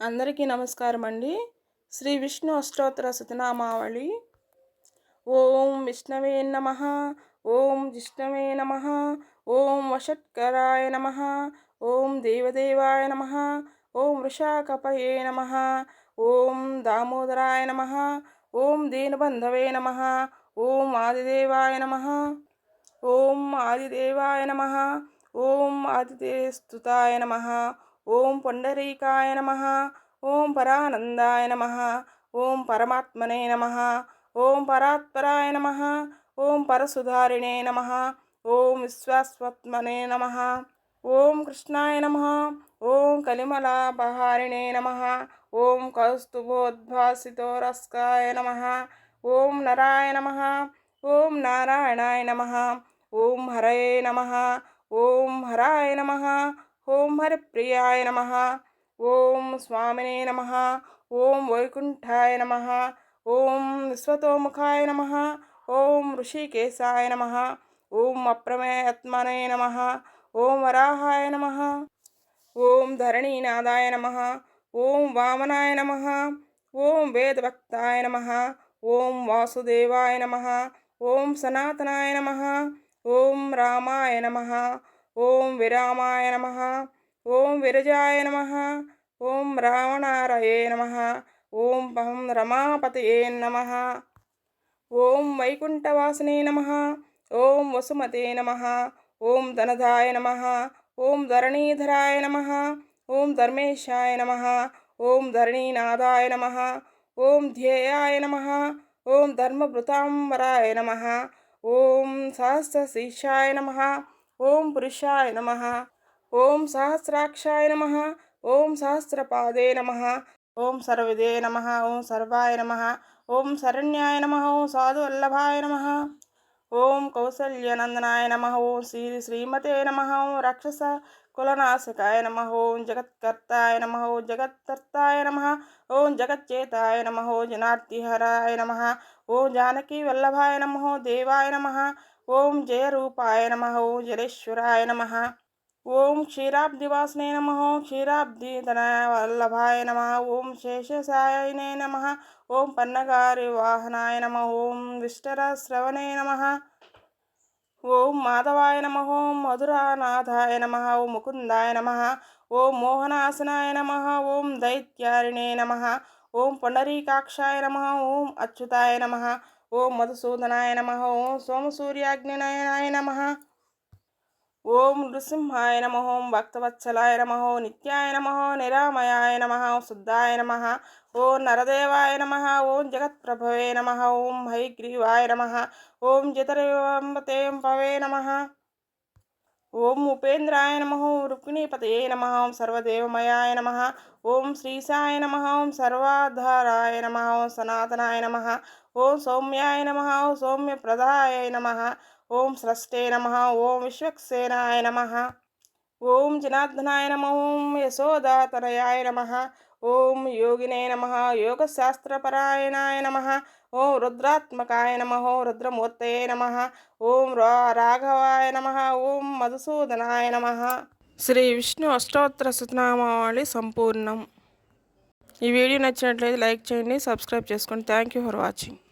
అందరికీ నమస్కారం అండి శ్రీ విష్ణు అష్టోత్తర సతనామావళి. ఓం విష్ణవే నమ. ఓం విష్ణవే నమ. ఓం వషట్కరాయ నమ. ఓం దేవదేవాయ నమ. ఓం వృషాకపయే నమ. ఓం దామోదరాయ నమ. ఓం దీనబంధవే నమ. ఓం ఆదిదేవాయ నమ. ఓం ఆదిదేవాయ నమ. ఓం ఆదిదేస్తుతాయ నమ. ఓం పొండరీకాయ నమ ఓం పరానందాయ నమ ఓం పరమాత్మనే నమ ఓం పరాత్పరాయ నమ ఓం పరసుధారిణే నమ ఓం విశ్వాస్వత్మనే నమ ఓం కృష్ణాయ నమ ఓం కలిమలాపహారిణే నమ ఓం కౌస్తుభోద్భాసితోరస్కాయ నమ ఓం నరాయ నమ ఓం నారాయణాయ నమ ఓం హరయే నమ ఓం హరాయ నమ ఓం హరిప్రియాయ నమ ఓం స్వామినే నమ ఓం వైకుంఠాయ నమ ఓం విశ్వతోముఖాయ నమ ఓం ఋషికేశాయ నమ ఓం అప్రమేయత్మనే నమ ఓం వరాహాయ నమ ఓం ధరణీనాథాయ నమ ఓం వామనాయ నమ ఓం వేదభక్తాయ నమ ఓం వాసుదేవాయ నమ ఓం సనాతనాయ నమ ఓం రామాయ నమ ఓం విరామాయ నమ ఓం విరజాయ నమ ఓం రావణారయే నమ ఓం పహం రమాపతయే నమ ఓం వైకుంఠవాసునే నమ ఓం వసుమతే నమ ఓం ధనధాయ నమ ఓం ధరణీధరాయ నమ ఓం ధర్మేశాయ నమ ఓం ధరణీనాథాయ నమ ఓం ధ్యేయాయ నమ ఓం ధర్మభృతాంబరాయ నమ ఓం సహస్రశీర్షాయ నమ ఓం పురుషాయ నమ. ఓం సహస్రాక్షాయ నమ. ఓం సహస్రపాదే నమ. ఓం సర్వదే నమ. ఓం సర్వాయ నమ. ఓం శరణ్యాయ నమ. ఓం సాధువల్లభాయ నమ. ఓం కౌసల్యనందనాయ నమ ఓం శ్రీ శ్రీమతే నమ ఓం రాక్షస కులనాశకాయ నమ ఓం జగత్కర్తాయ నమ ఓం జగత్కర్తాయ నమ ఓం జగచ్చేతాయ నమ ఓ జనార్తిహరాయ నమ ఓం జానకీ వల్లభాయ నమ దేవాయ నమ ఓం జయరూపాయ నమ ఓం జలేశ్వరాయ నమ ఓం క్షీరాబ్దివాసనే నమ క్షీరాబ్దిధన వల్లభాయ నమ ఓం శేషసాయనే నమ ఓం పన్నగారి వాహనాయ నమ ఓం విష్టరశ్రవణే నమ ఓం మాధవాయ నమ ఓం మధురానాథాయ నమ ఓం ముకుందాయ నమ ఓం మోహనాసనాయ నమ ఓం దైత్యారిణే నమ ఓం పుండరీకాక్షాయ నమ ఓం అచ్యుతాయ నమ ఓం మధుసూదనాయ నమ ఓం సోమసూర్యాగ్నినయనాయ నమ ఓం నృసింహాయ నమ ఓం భక్తవత్సలాయ నమ నిత్యాయ నమ నిరామయాయ నమ శుద్ధాయ నమ ఓం నరదేవాయ నమ ఓం జగత్ప్రభవే నమ ఓం హైగ్రీవాయ నమ ఓం జితరేంబతేంపవే నమ ఓం ఉపేంద్రాయ నమ రుక్మిణీపతయే నమ ఓం సర్వదేవమయాయ నమ ఓం శ్రీసాయ నమ ఓం సర్వాధారాయ నమ ఓం సనాతనాయ నమ ఓం సౌమ్యాయ నమ ఓం సౌమ్యప్రదాయ నమ ఓం స్రష్టే నమ ఓం విశ్వక్సేనాయ నమ ఓం జనార్దనాయ నమ ఓం యశోదాతనయాయ నమ ఓం యోగినే నమ యోగశాస్త్రపరాయణాయ నమ ఓం రుద్రాత్మకాయ నమ రుద్రమూర్తయే నమ ఓం రాఘవాయ నమ ఓం మధుసూదనాయ నమ శ్రీ విష్ణు అష్టోత్తర సుతనామావళి సంపూర్ణం ఈ వీడియో నచ్చినట్లయితే లైక్ చేయండి సబ్స్క్రైబ్ చేసుకోండి థ్యాంక్ యూ ఫర్ వాచింగ్